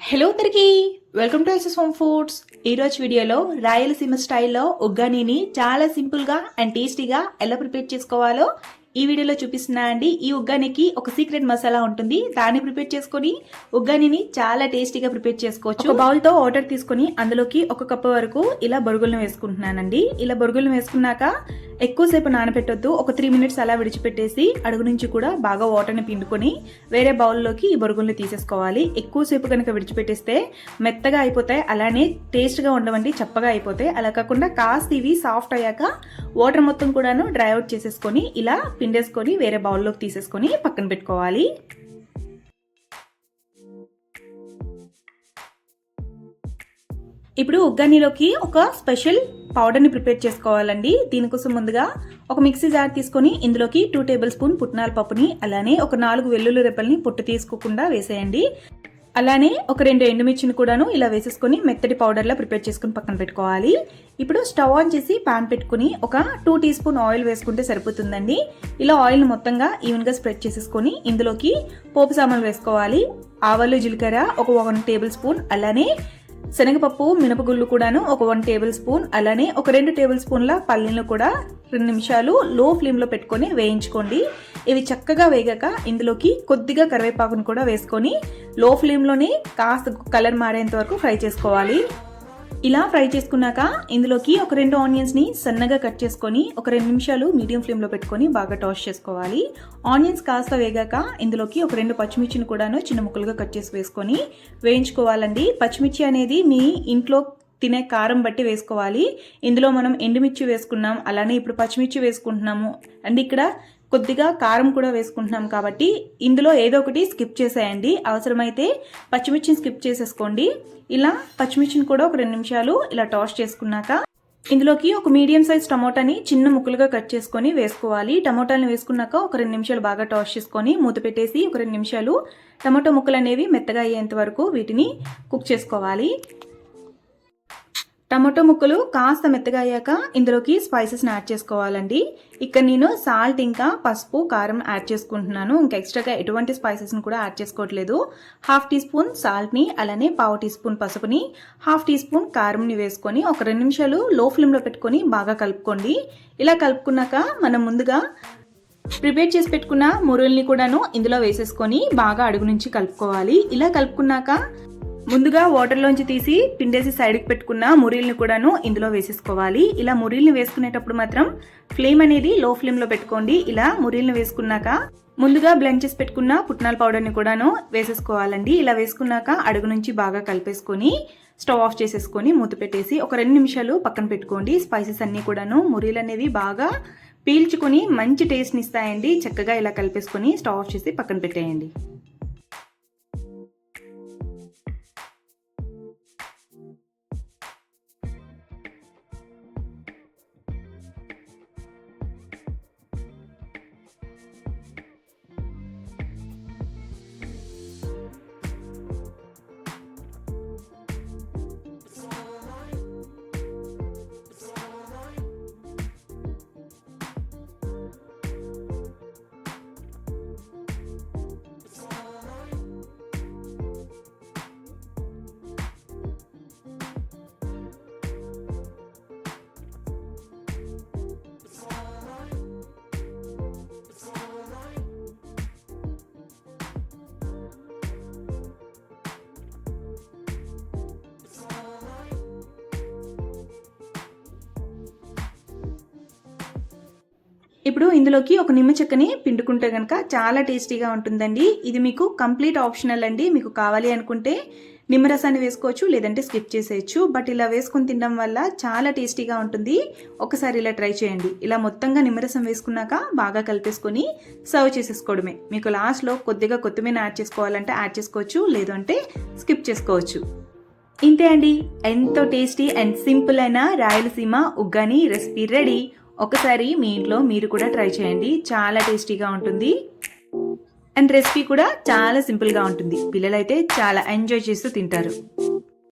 Hello అందరికీ welcome to SS home foods ఈరోజు వీడియోలో రాయలసీమ స్టైల్లో ఉగ్గానీని చాలా సింపుల్గా అండ్ టేస్టీగా ఎలా ప్రిపేర్ చేసుకోవాలో ఈ వీడియోలో చూపిస్తున్నా అండి ఈ ఉగ్గానికి ఒక సీక్రెట్ మసాలా ఉంటుంది. దాన్ని ప్రిపేర్ చేసుకొని ఉగ్గానిని చాలా టేస్టీగా ప్రిపేర్ చేసుకోవచ్చు. బౌల్తో వాటర్ తీసుకొని అందులోకి ఒక కప్పు వరకు ఇలా బొరుగులను వేసుకుంటున్నానండి. ఇలా బొరుగులను వేసుకున్నాక ఎక్కువసేపు నానబెట్టొద్దు ఒక త్రీ మినిట్స్ అలా విడిచిపెట్టేసి అడుగు నుంచి కూడా బాగా వాటర్ని పిండుకొని వేరే బౌల్లోకి ఈ బొరుగుల్ని తీసేసుకోవాలి. ఎక్కువసేపు కనుక విడిచిపెట్టేస్తే మెత్తగా అయిపోతాయి. అలానే టేస్ట్గా ఉండవండి చప్పగా అయిపోతాయి. అలా కాకుండా కాస్త ఇవి సాఫ్ట్ అయ్యాక వాటర్ మొత్తం కూడాను డ్రై అవుట్ చేసేసుకొని ఇలా పిండేసుకొని వేరే బౌల్లోకి తీసేసుకొని పక్కన పెట్టుకోవాలి. ఇప్పుడు ఉగ్గానీలోకి ఒక స్పెషల్ పౌడర్ని ప్రిపేర్ చేసుకోవాలండి. దీనికోసం ముందుగా ఒక మిక్సీ జార్ తీసుకొని ఇందులోకి టూ టేబుల్ స్పూన్ పుట్నాల పప్పుని అలానే ఒక నాలుగు వెల్లుల్లి రెప్పల్ని పొట్టు తీసుకోకుండా వేసేయండి. అలానే ఒక రెండు ఎండుమిర్చిని కూడాను ఇలా వేసేసుకొని మెత్తటి పౌడర్లా ప్రిపేర్ చేసుకుని పక్కన పెట్టుకోవాలి. ఇప్పుడు స్టవ్ ఆన్ చేసి పాన్ పెట్టుకుని ఒక టూ టీ స్పూన్ ఆయిల్ వేసుకుంటే సరిపోతుందండి. ఇలా ఆయిల్ మొత్తంగా ఈవెన్గా స్ప్రెడ్ చేసేసుకొని ఇందులోకి పోపు సామాన్లు వేసుకోవాలి. ఆవాలు జీలకర్ర ఒక వన్ టేబుల్ స్పూన్ అలానే శనగపప్పు మినపగుళ్ళు కూడాను ఒక వన్ టేబుల్ స్పూన్ అలానే ఒక రెండు టేబుల్ స్పూన్ల పల్లీలు కూడా రెండు నిమిషాలు లో ఫ్లేమ్లో పెట్టుకొని వేయించుకోండి. ఇవి చక్కగా వేగాక ఇందులోకి కొద్దిగా కరివేపాకును కూడా వేసుకొని లో ఫ్లేమ్లోనే కాస్త కలర్ మారేంత వరకు ఫ్రై చేసుకోవాలి. ఇలా ఫ్రై చేసుకున్నాక ఇందులోకి ఒక రెండు ఆనియన్స్ని సన్నగా కట్ చేసుకొని ఒక రెండు నిమిషాలు మీడియం ఫ్లేమ్లో పెట్టుకొని బాగా టాస్ చేసుకోవాలి. ఆనియన్స్ కాస్త వేగాక ఇందులోకి ఒక రెండు పచ్చిమిర్చిని కూడాను చిన్న ముక్కలుగా కట్ చేసి వేసుకొని వేయించుకోవాలండి. పచ్చిమిర్చి అనేది మీ ఇంట్లో తినే కారం బట్టి వేసుకోవాలి. ఇందులో మనం ఎండుమిర్చి వేసుకున్నాం అలానే ఇప్పుడు పచ్చిమిర్చి వేసుకుంటున్నాము. అండ్ ఇక్కడ కొద్దిగా కారం కూడా వేసుకుంటున్నాం కాబట్టి ఇందులో ఏదో ఒకటి స్కిప్ చేసేయండి. అవసరమైతే పచ్చిమిర్చిని స్కిప్ చేసేసుకోండి. ఇలా పచ్చిమిర్చిని కూడా ఒక రెండు నిమిషాలు ఇలా టాస్ చేసుకున్నాక ఇందులోకి ఒక మీడియం సైజ్ టమోటాని చిన్న ముక్కలుగా కట్ చేసుకొని వేసుకోవాలి. టమోటాని వేసుకున్నాక ఒక రెండు నిమిషాలు బాగా టాస్ చేసుకొని మూత పెట్టేసి ఒక రెండు నిమిషాలు టమాటో ముక్కలు అనేవి మెత్తగా అయ్యేంత వరకు వీటిని కుక్ చేసుకోవాలి. టమాటో ముక్కలు కాస్త మెత్తగా అయ్యాక ఇందులోకి స్పైసెస్ని యాడ్ చేసుకోవాలండి. ఇక్కడ నేను సాల్ట్ ఇంకా పసుపు కారం యాడ్ చేసుకుంటున్నాను. ఇంకా ఎక్స్ట్రాగా ఎటువంటి స్పైసెస్ని కూడా యాడ్ చేసుకోవట్లేదు. హాఫ్ టీ స్పూన్ సాల్ట్ని అలానే పావు టీ స్పూన్ పసుపుని హాఫ్ టీ స్పూన్ కారంని వేసుకొని ఒక రెండు నిమిషాలు లో ఫ్లేమ్లో పెట్టుకొని బాగా కలుపుకోండి. ఇలా కలుపుకున్నాక మనం ముందుగా ప్రిపేర్ చేసి పెట్టుకున్న మురుల్ని కూడాను ఇందులో వేసేసుకొని బాగా అడుగు నుంచి కలుపుకోవాలి. ఇలా కలుపుకున్నాక ముందుగా వాటర్లోంచి తీసి పిండేసి సైడ్కి పెట్టుకున్న మురీల్ని కూడాను ఇందులో వేసేసుకోవాలి. ఇలా మురీల్ని వేసుకునేటప్పుడు మాత్రం ఫ్లేమ్ అనేది లో ఫ్లేమ్లో పెట్టుకోండి. ఇలా మురీల్ని వేసుకున్నాక ముందుగా బ్లెండ్ చేసి పెట్టుకున్న పుట్నాల పౌడర్ని కూడాను వేసేసుకోవాలండి. ఇలా వేసుకున్నాక అడుగు నుంచి బాగా కలిపేసుకొని స్టవ్ ఆఫ్ చేసేసుకొని మూత పెట్టేసి ఒక రెండు నిమిషాలు పక్కన పెట్టుకోండి. స్పైసెస్ అన్నీ కూడాను మురీలు అనేవి బాగా పీల్చుకొని మంచి టేస్ట్ని ఇస్తాయండి. చక్కగా ఇలా కలిపేసుకొని స్టవ్ ఆఫ్ చేసి పక్కన పెట్టేయండి. ఇప్పుడు ఇందులోకి ఒక నిమ్మ చెక్కని పిండుకుంటే కనుక చాలా టేస్టీగా ఉంటుందండి. ఇది మీకు కంప్లీట్ ఆప్షనల్ అండి. మీకు కావాలి అనుకుంటే నిమ్మరసాన్ని వేసుకోవచ్చు లేదంటే స్కిప్ చేసేయచ్చు. బట్ ఇలా వేసుకొని తినడం వల్ల చాలా టేస్టీగా ఉంటుంది. ఒకసారి ఇలా ట్రై చేయండి. ఇలా మొత్తంగా నిమ్మరసం వేసుకున్నాక బాగా కలిపేసుకొని సర్వ్ చేసేసుకోవడమే. మీకు లాస్ట్లో కొద్దిగా కొత్తిమీర యాడ్ చేసుకోవాలంటే యాడ్ చేసుకోవచ్చు లేదంటే స్కిప్ చేసుకోవచ్చు. ఇంతే అండి. ఎంతో టేస్టీ అండ్ సింపుల్ అయిన రాయలసీమ ఉగ్గాని రెసిపీ రెడీ. ఒకసారి మీ ఇంట్లో మీరు కూడా ట్రై చేయండి. చాలా టేస్టీగా ఉంటుంది. అండ్ రెసిపీ కూడా చాలా సింపుల్గా ఉంటుంది. పిల్లలైతే చాలా ఎంజాయ్ చేస్తూ తింటారు.